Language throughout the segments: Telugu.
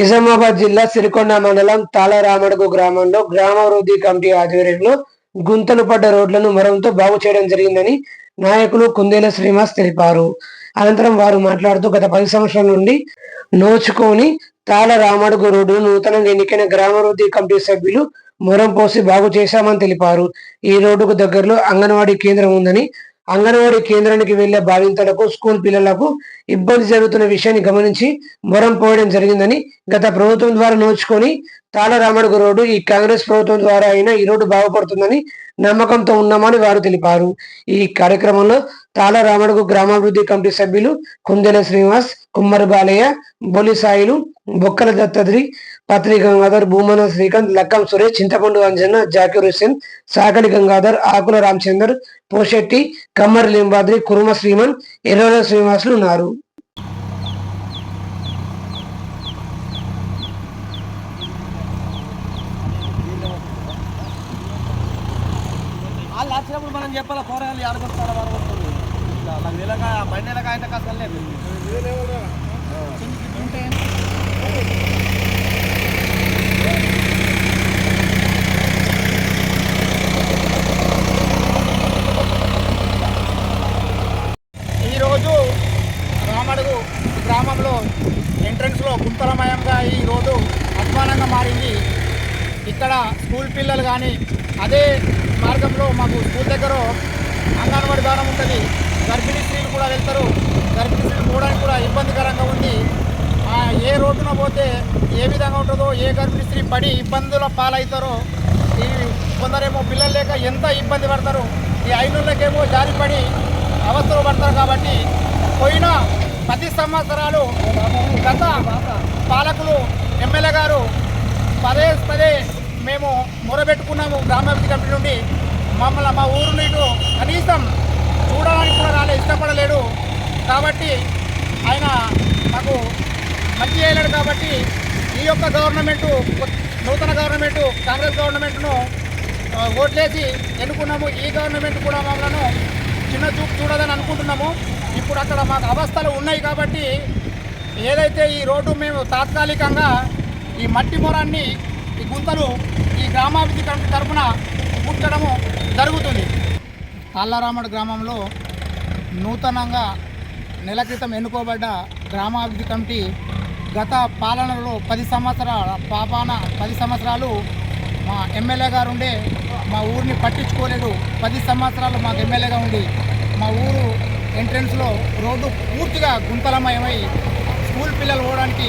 నిజామాబాద్ జిల్లా సిరికొండ మండలం తాళరామడుగు గ్రామంలో గ్రామాభివృద్ధి కమిటీ ఆధ్వర్యంలో గుంతలు పడ్డ రోడ్లను మరంతో బాగు చేయడం జరిగిందని నాయకులు కుందేల శ్రీనివాస్ తెలిపారు. అనంతరం వారు మాట్లాడుతూ గత పది సంవత్సరాల నుండి నోచుకొని తాళ రామడుగు రోడ్డును నూతనంగా ఎన్నికైన గ్రామాభివృద్ధి కమిటీ సభ్యులు మొరం పోసి బాగు చేశామని తెలిపారు. ఈ రోడ్డుకు దగ్గరలో అంగన్వాడీ కేంద్రం ఉందని అంగన్వాడీ కేంద్రానికి వెళ్ళే బాలింతలకు స్కూల్ పిల్లలకు ఇబ్బంది జరుగుతున్న విషయాన్ని గమనించి మొరం పోయడం జరిగిందని గత ప్రభుత్వం ద్వారా నోచుకొని తాళరామడుగు రోడ్డు ఈ కాంగ్రెస్ ప్రభుత్వం ద్వారా అయినా ఈ రోడ్డు బాగుపడుతుందని నమ్మకంతో ఉన్నామని వారు తెలిపారు. ఈ కార్యక్రమంలో తాళరామడుగు గ్రామాభివృద్ధి కమిటీ సభ్యులు కుందెల శ్రీనివాస్ కుమ్మరి బాలయ్య బొలిసాయిలు బొక్కల దత్తద్రి పత్రి గంగాధర్ భూమన శ్రీకాంత్ లక్కం సురేష్ చింతపండు అంజన్న జాకీర్ హుస్సేన్ సాకలి గంగాధర్ ఆకుల రామచందర్ పోషెట్టి కమ్మరి లింబాద్రి కురుమ శ్రీమన్ ఎర్రల శ్రీనివాసులు ఉన్నారు. వాళ్ళు వచ్చినప్పుడు మనం చెప్పాలి కూరగాయలు ఆడుకొస్తారా బండి కాస్త లేదు ఈరోజు రామడుగు గ్రామంలో ఎంట్రన్స్లో గుంతలమయంగా ఈ రోడ్డు అధ్వానంగా మారింది. ఇక్కడ స్కూల్ పిల్లలు కానీ అదే మార్గంలో మాకు స్కూల్ దగ్గర అంగన్వాడి దానం ఉంటుంది. గర్భిణీ స్త్రీలు కూడా వెళ్తారు. గర్భిణీ స్త్రీలు పోవడానికి కూడా ఇబ్బందికరంగా ఉంది. ఏ రోడ్డున పోతే ఏ విధంగా ఉంటుందో ఏ గర్భిణీ స్త్రీ పడి ఇబ్బందుల పాలవుతారో ఈ కొందరేమో పిల్లలు లేక ఎంత ఇబ్బంది పడతారు ఈ ఐదులకేమో జారిపడి అవస్థలు పడతారు కాబట్టి పోయిన పది సంవత్సరాలు గత పాలకులు ఎమ్మెల్యే గారు పదే పదే మేము మొరబెట్టుకున్నాము గ్రామాభివృద్ధి కమిటీ నుండి. మమ్మల్ని మా ఊరు ఇటు కనీసం చూడడానికి కూడా రాలే ఇష్టపడలేడు కాబట్టి ఆయన మాకు మంచి చేయలేడు కాబట్టి ఈ యొక్క గవర్నమెంటు నూతన గవర్నమెంటు కాంగ్రెస్ గవర్నమెంట్ను ఓట్లేసి ఎన్నుకున్నాము. ఈ గవర్నమెంట్ కూడా మమ్మల్ని చిన్న చూపు చూడదని అనుకుంటున్నాము. ఇప్పుడు అక్కడ మాకు అవస్థలు ఉన్నాయి కాబట్టి ఏదైతే ఈ రోడ్డు మేము తాత్కాలికంగా ఈ మట్టి మొరాన్ని ఈ గుంతలు ఈ గ్రామాభివృద్ధి కమిటీ తరఫున పూడ్చడము జరుగుతుంది. తాళ్ళరామడు గ్రామంలో నూతనంగా నెల క్రితం ఎన్నుకోబడ్డ గ్రామాభివృద్ధి కమిటీ గత పాలనలో పది సంవత్సరాల పాపాన పది సంవత్సరాలు మా ఎమ్మెల్యే గారు ఉండే మా ఊరిని పట్టించుకోలేడు పది సంవత్సరాలు మాకు ఎమ్మెల్యేగా ఉండి మా ఊరు ఎంట్రన్స్లో రోడ్డు పూర్తిగా గుంతలమయమై స్కూల్ పిల్లలు పోవడానికి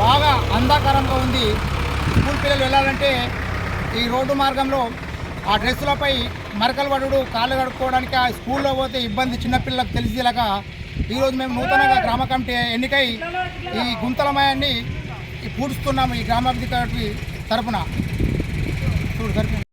బాగా అంధాకారంగా ఉంది. స్కూల్ పిల్లలు వెళ్ళాలంటే ఈ రోడ్డు మార్గంలో ఆ డ్రెస్సులపై మరకలు పడుడు కాళ్ళు కడుక్కోవడానికి ఆ స్కూల్లో పోతే ఇబ్బంది చిన్నపిల్లలకు తెలిసేలాగా ఈరోజు మేము నూతనంగా గ్రామ కమిటీ ఎన్నికై ఈ గుంతలమయాన్ని పూడుస్తున్నాము ఈ గ్రామాభివృద్ధి కమిటీ తరపున. చూడు